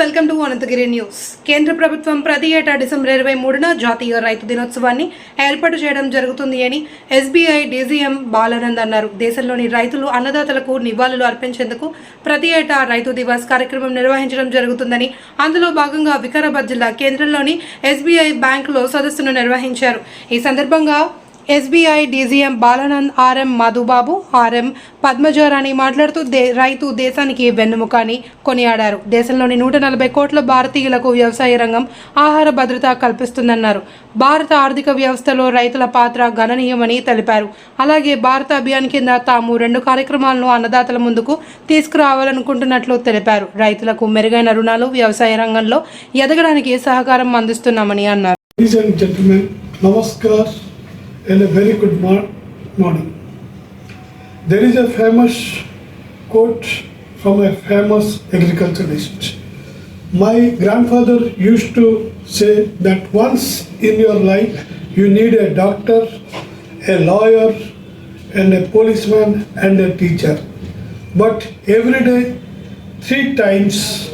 Welcome to Anantagiri news. కేంద్ర ప్రభుత్వం ప్రతి ఏటా డిసెంబర్ ఇరవై మూడున జాతీయ రైతు దినోత్సవాన్ని ఏర్పాటు చేయడం జరుగుతుంది అని ఎస్బీఐ డీజీఎం బాలానంద్ అన్నారు. దేశంలోని రైతులు అన్నదాతలకు నివాళులు అర్పించేందుకు ప్రతి ఏటా రైతు దివాస్ కార్యక్రమం నిర్వహించడం జరుగుతుందని అందులో భాగంగా వికారాబాద్ జిల్లా కేంద్రంలోని ఎస్బీఐ బ్యాంకులో సదస్సును నిర్వహించారు. ఈ సందర్భంగా SBI DGM Balanand RM Madhubabu RM Padmajarani మాట్లాడుతూ దే రైతు దేశానికి వెన్నుముక అని కొనియాడారు. దేశంలోని నూట నలభై కోట్ల భారతీయులకు వ్యవసాయ రంగం ఆహార భద్రత కల్పిస్తుందన్నారు. భారత ఆర్థిక వ్యవస్థలో రైతుల పాత్ర గణనీయమని తెలిపారు. అలాగే భారత అభియాన్ కింద తాము రెండు కార్యక్రమాలను అన్నదాతల ముందుకు తీసుకురావాలనుకుంటున్నట్లు తెలిపారు. రైతులకు మెరుగైన రుణాలు వ్యవసాయ రంగంలో ఎదగడానికి సహకారం అందిస్తున్నామని అన్నారు. Ladies and a very good morning. There is a famous quote from a famous agriculturalist. My grandfather used to say that once in your life you need a doctor, a lawyer, and a policeman and a teacher. But every day, three times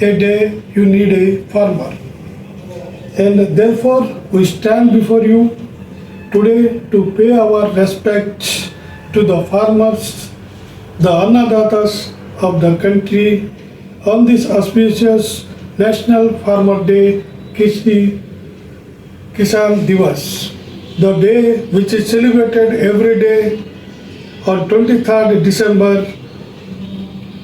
a day, you need a farmer. And therefore, we stand before you today to pay our respects to the farmers, the annadatas of the country on this auspicious National Farmer Day, Kishni Kisan Divas, the day which is celebrated every day on 23rd December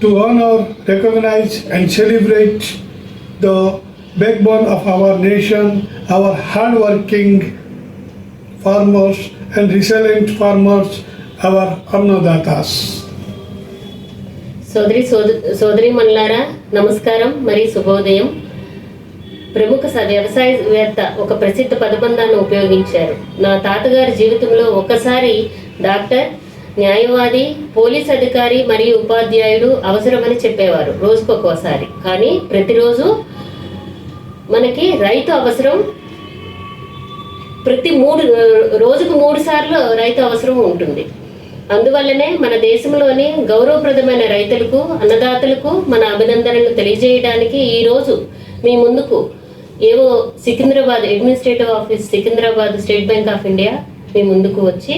to honor, recognize, and celebrate the backbone of our nation, our hardworking farmers and resilient farmers, our అన్నదాతాస్ సోదరి సోదరి మనులారా నమస్కారం మరియు శుభోదయం. ప్రముఖ వ్యవసాయవేత్త ఒక ప్రసిద్ధ పదబంధాన్ని ఉపయోగించారు. నా తాతగారి జీవితంలో ఒకసారి డాక్టర్ న్యాయవాది పోలీస్ అధికారి మరియు ఉపాధ్యాయుడు అవసరమని చెప్పేవారు రోజుకొకసారి కానీ ప్రతిరోజు మనకి రైతు అవసరం ప్రతి మూడు రోజుకు మూడు సార్లు రైతు అవసరం ఉంటుంది. అందువల్లనే మన దేశంలోని గౌరవప్రదమైన రైతులకు అన్నదాతలకు మన అభినందనలు తెలియజేయడానికి ఈ రోజు మీ ముందుకు ఏవో Secunderabad administrative office Secunderabad State Bank of India మీ ముందుకు వచ్చి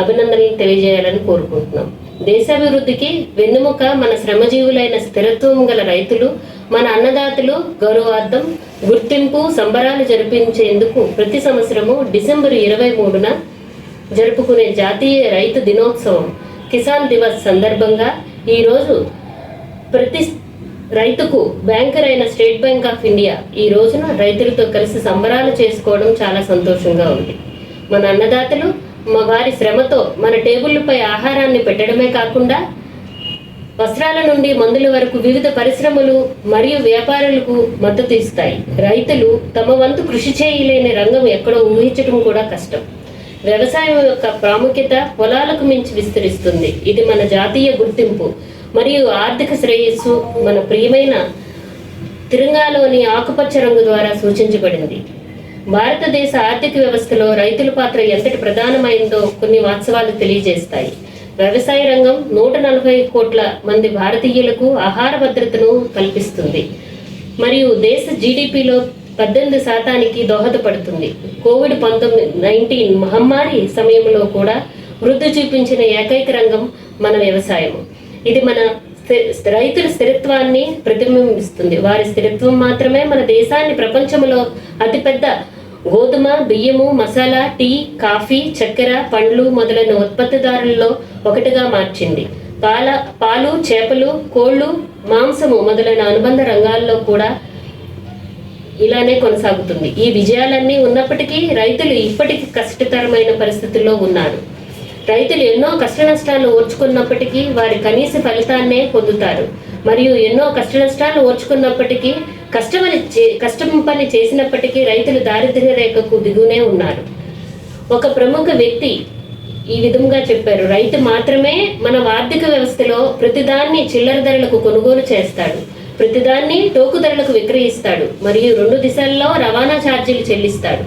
అభినందనలు తెలియజేయాలని కోరుకుంటున్నాం. దేశాభివృద్ధికి వెన్నుముక మన శ్రమజీవులైన స్థిరత్వం గల రైతులు మన అన్నదాతలు గౌరవార్థం గుర్తింపు సంబరాలు జరిపించేందుకు ప్రతి సంవత్సరము డిసెంబర్ ఇరవై మూడున జరుపుకునే జాతీయ రైతు దినోత్సవం కిసాన్ దివస్ సందర్భంగా ఈరోజు ప్రతి రైతుకు బ్యాంకర్ అయిన స్టేట్ బ్యాంక్ ఆఫ్ ఇండియా ఈ రోజున రైతులతో కలిసి సంబరాలు చేసుకోవడం చాలా సంతోషంగా ఉంది. మన అన్నదాతలు మా వారి శ్రమతో మన టేబుల్పై ఆహారాన్ని పెట్టడమే కాకుండా వస్త్రాల నుండి మందుల వరకు వివిధ పరిశ్రమలు మరియు వ్యాపారులకు మద్దతు ఇస్తాయి. రైతులు తమ వంతు కృషి చేయలేని రంగం ఎక్కడో ఊహించడం కూడా కష్టం. వ్యవసాయం యొక్క ప్రాముఖ్యత పొలాలకు మించి విస్తరిస్తుంది. ఇది మన జాతీయ గుర్తింపు మరియు ఆర్థిక శ్రేయస్సు మన ప్రియమైన తిరంగాలోని ఆకుపచ్చ రంగు ద్వారా సూచించబడింది. భారతదేశ ఆర్థిక వ్యవస్థలో రైతుల పాత్ర ఎంతటి ప్రధానమైందో కొన్ని వాస్తవాలు తెలియజేస్తాయి. వ్యవసాయ రంగం నూట నలభై కోట్ల మంది భారతీయులకు ఆహార భద్రతను కల్పిస్తుంది. మరియు దేశ జీడిపిలో పద్దెనిమిది శాతానికి దోహదపడుతుంది. కోవిడ్ పంతొమ్మిది నైన్టీన్ మహమ్మారి సమయంలో కూడా వృద్ధి చూపించిన ఏకైక రంగం మన వ్యవసాయం. ఇది మన స్థి- రైతుల స్థిరత్వాన్ని ప్రతిబింబిస్తుంది. వారి స్థిరత్వం మాత్రమే మన దేశాన్ని ప్రపంచంలో అతిపెద్ద గోధుమ బియ్యము మసాలా టీ కాఫీ చక్కెర పండ్లు మొదలైన ఉత్పత్తిదారుల్లో ఒకటిగా మార్చింది. పాల పాలు చేపలు కోళ్ళు మాంసము మొదలైన అనుబంధ రంగాల్లో కూడా ఇలానే కొనసాగుతుంది. ఈ విజయాలన్నీ ఉన్నప్పటికీ రైతులు ఇప్పటికీ కష్టతరమైన పరిస్థితుల్లో ఉన్నారు. రైతులు ఎన్నో కష్ట నష్టాలు ఓర్చుకున్నప్పటికీ వారి కనీస ఫలితాన్నే పొందుతారు. మరియు ఎన్నో కష్ట నష్టాలు ఓర్చుకున్నప్పటికీ కష్టమని చే- కష్టం పని చేసినప్పటికీ రైతులు దారిద్ర్య రేఖకు దిగునే ఉన్నారు. ఒక ప్రముఖ వ్యక్తి ఈ విధంగా చెప్పారు రైతు మాత్రమే మన ఆర్థిక వ్యవస్థలో ప్రతిదాన్ని చిల్లర ధరలకు కొనుగోలు చేస్తాడు ప్రతిదాన్ని టోకు ధరలకు విక్రయిస్తాడు మరియు రెండు దిశల్లో రవాణా ఛార్జీలు చెల్లిస్తాడు.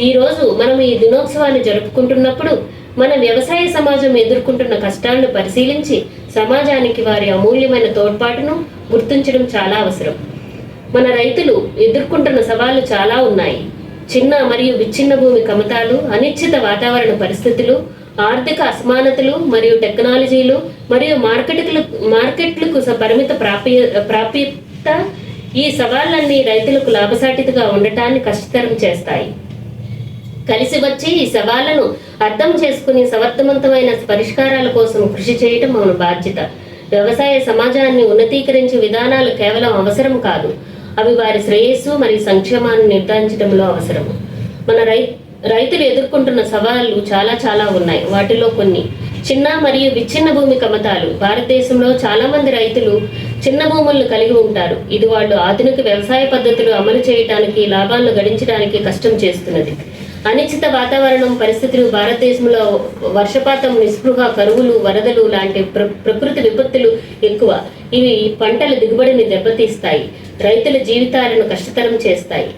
ఈ రోజు మనం ఈ దినోత్సవాన్ని జరుపుకుంటున్నప్పుడు మన వ్యవసాయ సమాజం ఎదుర్కొంటున్న కష్టాలను పరిశీలించి సమాజానికి వారి అమూల్యమైన తోడ్పాటును గుర్తించడం చాలా అవసరం. మన రైతులు ఎదుర్కొంటున్న సవాళ్ళు చాలా ఉన్నాయి. చిన్న మరియు విచ్ఛిన్న భూమి కమతాలు అనిశ్చిత వాతావరణ పరిస్థితులు ఆర్థిక అసమానతలు మరియు టెక్నాలజీలు మరియు మార్కెట్లకు మార్కెట్లకు స- పరిమిత ప్రాప్య ప్రాప్యత ఈ సవాళ్ళన్నీ రైతులకు లాభసాటిగా ఉండటాన్ని కష్టతరం చేస్తాయి. కలిసి వచ్చి ఈ సవాళ్ళను అర్థం చేసుకుని సమర్థవంతమైన పరిష్కారాల కోసం కృషి చేయటం మన బాధ్యత. వ్యవసాయ సమాజాన్ని ఉన్నతీకరించే విధానాలు కేవలం అవసరం కాదు. అవి వారి శ్రేయస్సు మరియు సంక్షేమాన్ని నిర్ధారించడంలో అవసరం. మన రై రైతులు ఎదుర్కొంటున్న సవాళ్ళు చాలా చాలా ఉన్నాయి. వాటిలో కొన్ని చిన్న మరియు విచ్ఛిన్న భూమి కమతాలు. భారతదేశంలో చాలా మంది రైతులు చిన్న భూములను కలిగి ఉంటారు. ఇది వాళ్ళు ఆధునిక వ్యవసాయ పద్ధతులు అమలు చేయడానికి లాభాలను గడించడానికి కష్టం చేస్తున్నది. అనిశ్చిత వాతావరణం పరిస్థితులు భారతదేశంలో వర్షపాతం నిస్పృహ కరువులు వరదలు లాంటి ప్ర ప్రకృతి విపత్తులు ఎక్కువ. ఇవి పంటల దిగుబడిని దెబ్బతీస్తాయి. రైతుల జీవితాలను కష్టతరం చేస్తాయి.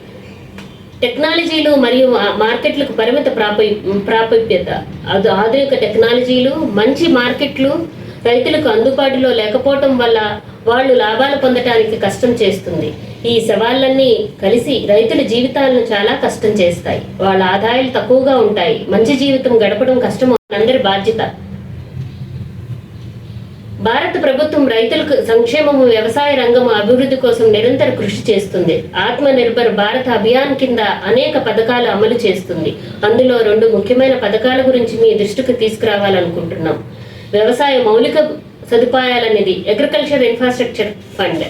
టెక్నాలజీలు మరియు మార్కెట్లకు పరిమిత ప్రాప్య ప్రాప్యత అది ఆధునిక టెక్నాలజీలు మంచి మార్కెట్లు రైతులకు అందుబాటులో లేకపోవటం వల్ల వాళ్ళు లాభాలు పొందటానికి కష్టం చేస్తుంది. ఈ సవాళ్ళన్నీ కలిసి రైతుల జీవితాలను చాలా కష్టం చేస్తాయి. వాళ్ళ ఆదాయాలు తక్కువగా ఉంటాయి. మంచి జీవితం గడపడం కష్టం అందరి బాధ్యత. భారత ప్రభుత్వం రైతులకు సంక్షేమము వ్యవసాయ రంగం అభివృద్ధి కోసం నిరంతర కృషి చేస్తుంది. ఆత్మ నిర్భర్ భారత్ అభియాన్ కింద అనేక పథకాలు అమలు చేస్తుంది. అందులో రెండు ముఖ్యమైన పథకాల గురించి మీ దృష్టికి తీసుకురావాలనుకుంటున్నాం. వ్యవసాయ మౌలిక సదుపాయాలనేది అగ్రికల్చర్ ఇన్ఫ్రాస్ట్రక్చర్ ఫండ్.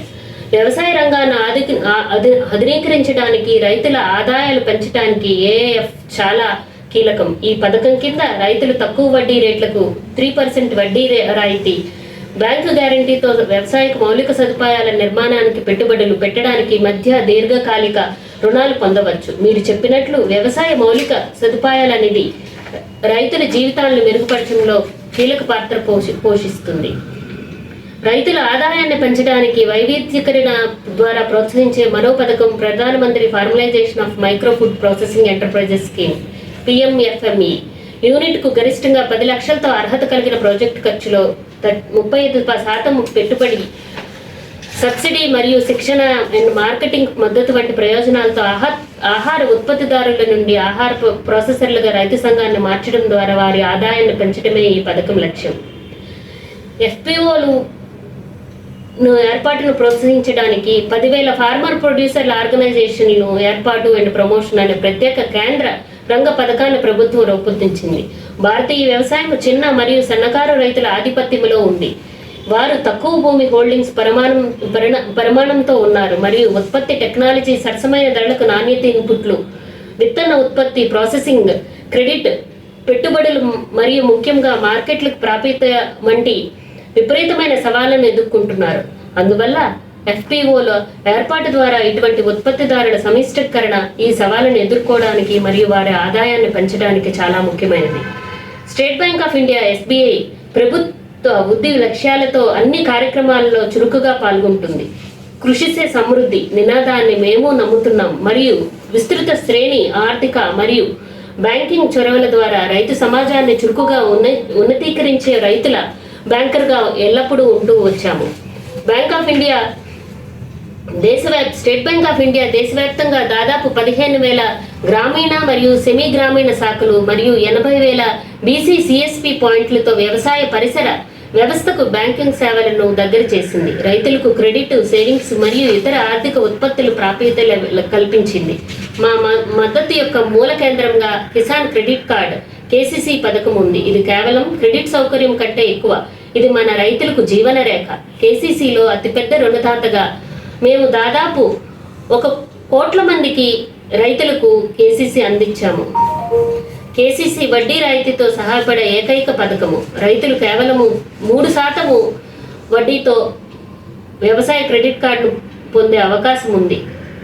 వ్యవసాయ రంగాన్ని ఆధి అధి- ఆధునీకరించడానికి రైతుల ఆదాయాలు పెంచడానికి ఏఎఫ్ చాలా కీలకం. ఈ పథకం కింద రైతులు తక్కువ వడ్డీ రేట్లకు త్రీ పర్సెంట్ వడ్డీ రాయితీ. బ్యాంకు గ్యారంటీతో వ్యవసాయ మౌలిక సదుపాయాల నిర్మాణానికి పెట్టుబడులు పెట్టడానికి మధ్య దీర్ఘకాలిక రుణాలు పొందవచ్చు. మీరు చెప్పినట్లు వ్యవసాయ మౌలిక సదుపాయాలనేది రైతుల జీవితాలను మెరుగుపరచడంలో కీలక పాత్ర పోషి పోషిస్తుంది. రైతుల ఆదాయాన్ని పెంచడానికి వైవిధ్యకరణ ద్వారా ప్రోత్సహించే మరో పథకం ప్రధానమంత్రి formalisation of micro food processing enterprises scheme PMFME. యూనిట్కు గరిష్టంగా పది లక్షలతో అర్హత కలిగిన ప్రాజెక్టు ఖర్చులో ముప్పై ఐదు శాతం పెట్టుబడి సబ్సిడీ మరియు శిక్షణ అండ్ మార్కెటింగ్ మద్దతు వంటి ప్రయోజనాలతో ఆహా ఆహార ఉత్పత్తిదారుల నుండి ఆహార ప్రాసెసర్లుగా రైతు సంఘాన్ని మార్చడం ద్వారా వారి ఆదాయాన్ని పెంచడమే ఈ పథకం లక్ష్యం. ఎఫ్పిఓలు ఏర్పాటును ప్రోత్సహించడానికి పదివేల ఫార్మర్ ప్రొడ్యూసర్ల ఆర్గనైజేషన్లు ఏర్పాటు అండ్ ప్రమోషన్ అనే ప్రత్యేక కేంద్ర రంగ పథకాన్ని ప్రభుత్వం రూపొందించింది. భారతీయ వ్యవసాయం చిన్న మరియు సన్నకారు రైతుల ఆధిపత్యంలో ఉంది. వారు తక్కువ భూమి హోల్డింగ్స్ పరిమాణం పరిమాణంతో ఉన్నారు మరియు ఉత్పత్తి టెక్నాలజీ సరసమైన ధరలకు నాణ్యత ఇన్పుట్లు విత్తన ఉత్పత్తి ప్రాసెసింగ్ క్రెడిట్ పెట్టుబడులు మరియు ముఖ్యంగా మార్కెట్లకు ప్రాప్యత వంటి విపరీతమైన సవాళ్ళను ఎదుర్కొంటున్నారు. అందువల్ల ఎఫ్పిఓల ఏర్పాటు ద్వారా ఇటువంటి ఉత్పత్తిదారుల సమిష్టీకరణ ఈ సవాళ్ళను ఎదుర్కోవడానికి మరియు వారి ఆదాయాన్ని పెంచడానికి చాలా ముఖ్యమైనది. State Bank of India SBI ప్రభుత్వ వృద్ధి లక్ష్యాలతో అన్ని కార్యక్రమాలలో చురుకుగా పాల్గొంటుంది. కృషిసే సమృద్ధి నినాదాన్ని మేము నమ్ముతున్నాం మరియు విస్తృత శ్రేణి ఆర్థిక మరియు బ్యాంకింగ్ చొరవల ద్వారా రైతు సమాజాన్ని చురుకుగా ఉన్న ఉన్నతీకరించే రైతుల బ్యాంకర్గా ఎల్లప్పుడూ ఉంటూ వచ్చాము. బ్యాంక్ ఆఫ్ ఇండియా దేశవ్యాప్ స్టేట్ బ్యాంక్ ఆఫ్ ఇండియా దేశవ్యాప్తంగా దాదాపు పదిహేను వేల గ్రామీణ మరియు సెమీ గ్రామీణ శాఖలు మరియు ఎనభై వేల బీసీ సిఎస్పి పాయింట్లతో వ్యవసాయ పరిసర వ్యవస్థకు బ్యాంకింగ్ సేవలను దగ్గర చేసింది. రైతులకు క్రెడిట్ సేవింగ్స్ మరియు ఇతర ఆర్థిక ఉత్పత్తులు ప్రాప్యత కల్పించింది. మా మ- మద్దతు యొక్క మూల కేంద్రంగా కిసాన్ క్రెడిట్ కార్డ్ కేసీసీ పథకం ఉంది. ఇది కేవలం క్రెడిట్ సౌకర్యం కంటే ఎక్కువ. ఇది మన రైతులకు జీవన రేఖ. కేసీసీలో అతిపెద్ద రుణదాతగా మేము దాదాపు ఒక కోట్ల మందికి రైతులకు కేసీసీ అందించాము. కేసీసీ వడ్డీ రాయితీతో సహాయపడే ఏకైక పథకము. రైతులు కేవలము మూడు శాతము వడ్డీతో వ్యవసాయ క్రెడిట్ కార్డు పొందే అవకాశం ఉంది.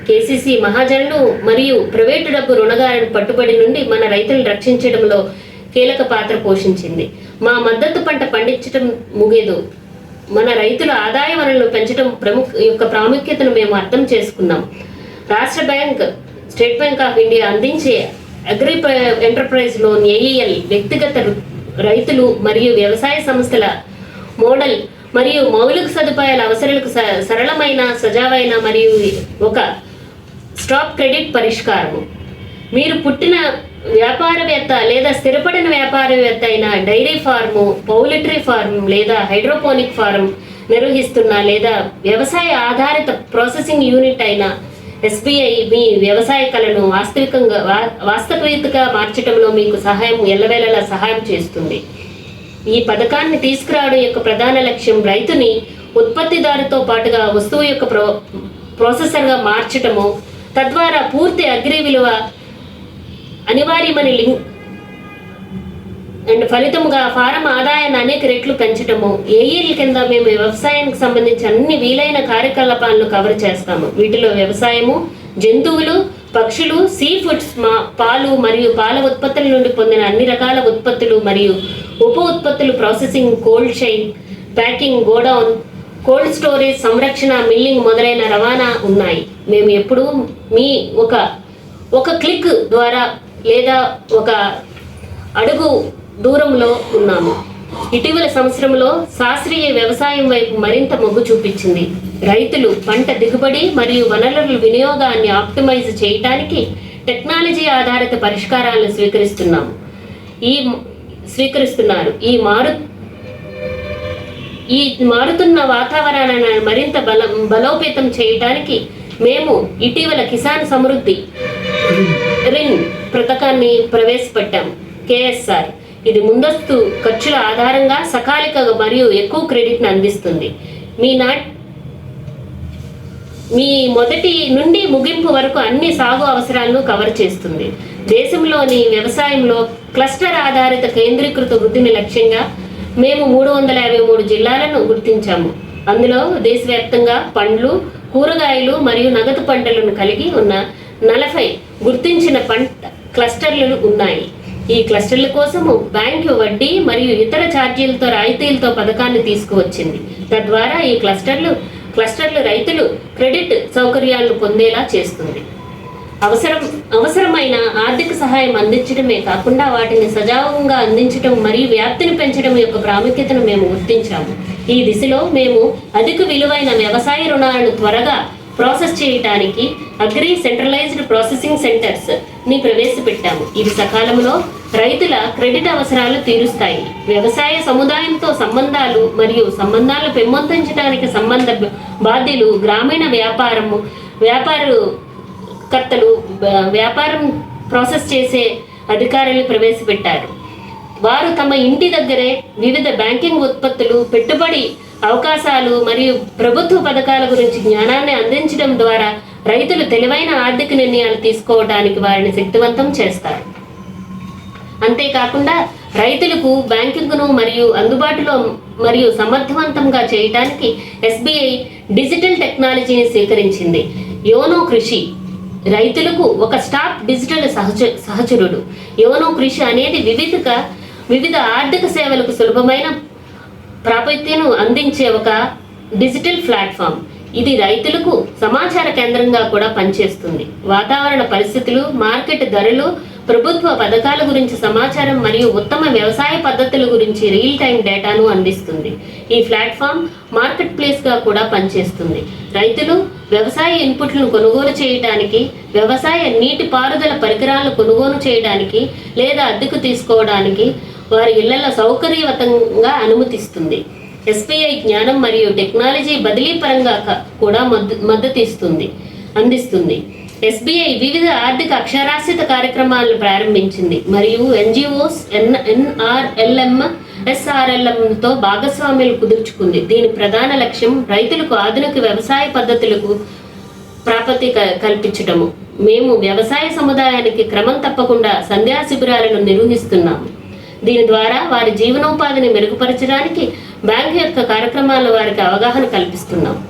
కేసీసీ మహాజనులు మరియు ప్రైవేటు డబ్బు రుణగారిని పట్టుబడి నుండి మన రైతులను రక్షించడంలో కీలక పాత్ర పోషించింది. మా మద్దతు పంట పండించడం ముగేదు. మన రైతుల ఆదాయ వనరులను పెంచడం ప్రముఖ యొక్క ప్రాముఖ్యతను మేము అర్థం చేసుకున్నాం. రాష్ట్ర bank State Bank of India అందించే అగ్రి ఎంటర్ప్రైజ్ లోన్ ఏఈఎల్ వ్యక్తిగత రు- రైతులు మరియు వ్యవసాయ సంస్థల మోడల్ మరియు మౌలిక సదుపాయాల అవసరాలకు స- సరళమైన సజావైన మరియు ఒక స్టాప్ క్రెడిట్ పరిష్కారము. మీరు పుట్టిన వ్యాపారవేత్త లేదా స్థిరపడిన వ్యాపారవేత్త అయిన డైరీ ఫార్ము పౌలిటరీ ఫార్మ్ లేదా హైడ్రోపోనిక్ ఫార్మ్ నిర్వహిస్తున్న లేదా వ్యవసాయ ఆధారిత ప్రాసెసింగ్ యూనిట్ అయిన ఎస్బీఐ మీ వ్యవసాయ కళను వాస్తవికంగా వా- వాస్తవికతగా మార్చడంలో మీకు సహాయం ఎల్లవేళలా సహాయం చేస్తుంది. ఈ పథకాన్ని తీసుకురావడం యొక్క ప్రధాన లక్ష్యం రైతుని ఉత్పత్తిదారుతో పాటుగా వస్తువు యొక్క ప్రో ప్రాసెసర్గా మార్చటము తద్వారా పూర్తి అగ్రి విలువ అనివార్యమని లింక్ అండ్ ఫలితముగా ఫారం ఆదాయాన్ని అనేక రెట్లు పెంచటము. ఏఈల కింద మేము వ్యవసాయానికి సంబంధించి అన్ని వీలైన కార్యకలాపాలను కవర్ చేస్తాము. వీటిలో వ్యవసాయము జంతువులు పక్షులు సీ ఫుడ్స్ మా పాలు మరియు పాల ఉత్పత్తుల నుండి పొందిన అన్ని రకాల ఉత్పత్తులు మరియు ఉప ఉత్పత్తులు processing cold chain packing godown cold storage సంరక్షణ మిల్లింగ్ మొదలైన రవాణా ఉన్నాయి. మేము ఎప్పుడూ మీ ఒక ఒక క్లిక్ ద్వారా లేదా ఒక అడుగు దూరంలో ఉన్నాము. ఇటీవల సంవత్సరంలో శాస్త్రీయ వ్యవసాయం వైపు మరింత మొగ్గు చూపించింది. రైతులు పంట దిగుబడి మరియు వనరుల వినియోగాన్ని ఆప్టిమైజ్ చేయటానికి టెక్నాలజీ ఆధారిత పరిష్కారాలను స్వీకరిస్తున్నాము. ఈ స్వీకరిస్తున్నారు. ఈ మారు ఈ మారుతున్న వాతావరణాన్ని మరింత బలం బలోపేతం చేయడానికి మేము ఇటీవల కిసాన్ సమృద్ధి రిన్ పథకాన్ని ప్రవేశపెట్టాం. కేఎస్ఆర్. ఇది ముందస్తు ఖర్చుల ఆధారంగా సకాలిక మరియు ఎక్కువ క్రెడిట్ను అందిస్తుంది. మీ నా మీ మొదటి నుండి ముగింపు వరకు అన్ని సాగు అవసరాలను కవర్ చేస్తుంది. దేశంలోని వ్యవసాయంలో క్లస్టర్ ఆధారిత కేంద్రీకృత వృద్ధిని లక్ష్యంగా మేము మూడు వందల యాభై మూడు జిల్లాలను గుర్తించాము. అందులో దేశవ్యాప్తంగా పండ్లు కూరగాయలు మరియు నగదు పంటలను కలిగి ఉన్న నలభై గుర్తించిన పంట క్లస్టర్లు ఉన్నాయి. ఈ క్లస్టర్ల కోసము బ్యాంకు వడ్డీ మరియు ఇతర ఛార్జీలతో రాయితీలతో పథకాన్ని తీసుకువచ్చింది. తద్వారా ఈ క్లస్టర్లు క్లస్టర్లు రైతులు క్రెడిట్ సౌకర్యాలను పొందేలా చేస్తుంది. అవసరం అవసరమైన ఆర్థిక సహాయం అందించడమే కాకుండా వాటిని సజావుగా అందించడం మరియు వ్యాప్తిని పెంచడం యొక్క ప్రాముఖ్యతను మేము గుర్తించాము. ఈ దిశలో మేము అధిక విలువైన వ్యవసాయ రుణాలను త్వరగా ప్రాసెస్ చేయటానికి అగ్రి సెంట్రలైజ్డ్ ప్రాసెసింగ్ సెంటర్స్ని ప్రవేశపెట్టాము. ఇవి సకాలంలో రైతుల క్రెడిట్ అవసరాలు తీరుస్తాయి. వ్యవసాయ సముదాయంతో సంబంధాలు మరియు సంబంధాలు పెంపొందించడానికి సంబంధ బాధ్యులు గ్రామీణ వ్యాపారము వ్యాపారు కర్తలు వ్యాపారం ప్రాసెస్ చేసే అధికారులు ప్రవేశపెట్టారు. వారు తమ ఇంటి దగ్గరే వివిధ బ్యాంకింగ్ ఉత్పత్తులు పెట్టుబడి అవకాశాలు మరియు ప్రభుత్వ పథకాల గురించి జ్ఞానాన్ని అందించడం ద్వారా రైతులు తెలివైన ఆర్థిక నిర్ణయాలు తీసుకోవడానికి వారిని శక్తివంతం చేస్తారు. అంతేకాకుండా రైతులకు బ్యాంకింగ్ను మరియు అందుబాటులో మరియు సమర్థవంతంగా చేయడానికి ఎస్బీఐ డిజిటల్ టెక్నాలజీని స్వీకరించింది. యోనో కృషి రైతులకు ఒక స్టాప్ డిజిటల్ సహచ సహచరుడు. యోనో కృషి అనేది వివిధ వివిధ ఆర్థిక సేవలకు సులభమైన ప్రాప్యతను అందించే ఒక డిజిటల్ ప్లాట్ఫామ్. ఇది రైతులకు సమాచార కేంద్రంగా కూడా పనిచేస్తుంది. వాతావరణ పరిస్థితులు మార్కెట్ ధరలు ప్రభుత్వ పథకాల గురించి సమాచారం మరియు ఉత్తమ వ్యవసాయ పద్ధతుల గురించి రియల్ టైం డేటాను అందిస్తుంది. ఈ ప్లాట్ఫామ్ మార్కెట్ ప్లేస్గా కూడా పనిచేస్తుంది. రైతులు వ్యవసాయ ఇన్పుట్లను కొనుగోలు చేయడానికి వ్యవసాయ నీటి పారుదల పరికరాలను కొనుగోలు చేయడానికి లేదా అద్దెకు తీసుకోవడానికి వారి ఇళ్ళలో సౌకర్యవంతంగా అనుమతిస్తుంది. ఎస్బీఐ జ్ఞానం మరియు టెక్నాలజీ బదిలీ పరంగా కూడా మద్ద- మద్దతు ఇస్తుంది అందిస్తుంది. ఎస్బీఐ వివిధ ఆర్థిక అక్షరాస్యత కార్యక్రమాలను ప్రారంభించింది. మరియు ఎన్జిఓస్ ఎన్ ఎన్ఆర్ఎల్ఎం ఎస్ఆర్ఎల్ఎంతో భాగస్వామ్యులు కుదుర్చుకుంది. దీని ప్రధాన లక్ష్యం రైతులకు ఆధునిక వ్యవసాయ పద్ధతులకు ప్రాపత్తి క- కల్పించటము. మేము వ్యవసాయ సముదాయానికి క్రమం తప్పకుండా సంధ్యా శిబిరాలను నిర్వహిస్తున్నాము. దీని ద్వారా వారి జీవనోపాధిని మెరుగుపరచడానికి బ్యాంకు యొక్క కార్యక్రమాల వారికి అవగాహన కల్పిస్తున్నాం.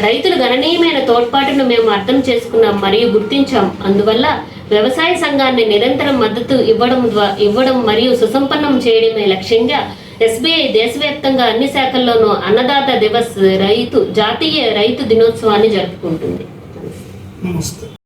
రైతులు గణనీయమైన తోడ్పాటును మేము అర్థం చేసుకున్నాం మరియు గుర్తించాం. అందువల్ల వ్యవసాయ సంఘాన్ని నిరంతరం మద్దతు ఇవ్వడం ద్వారా ఇవ్వడం మరియు సుసంపన్నం చేయడమే లక్ష్యంగా ఎస్బీఐ దేశవ్యాప్తంగా అన్ని శాఖల్లోనూ అన్నదాత దివస్ రైతు జాతీయ రైతు దినోత్సవాన్ని జరుపుకుంటుంది. నమస్తే.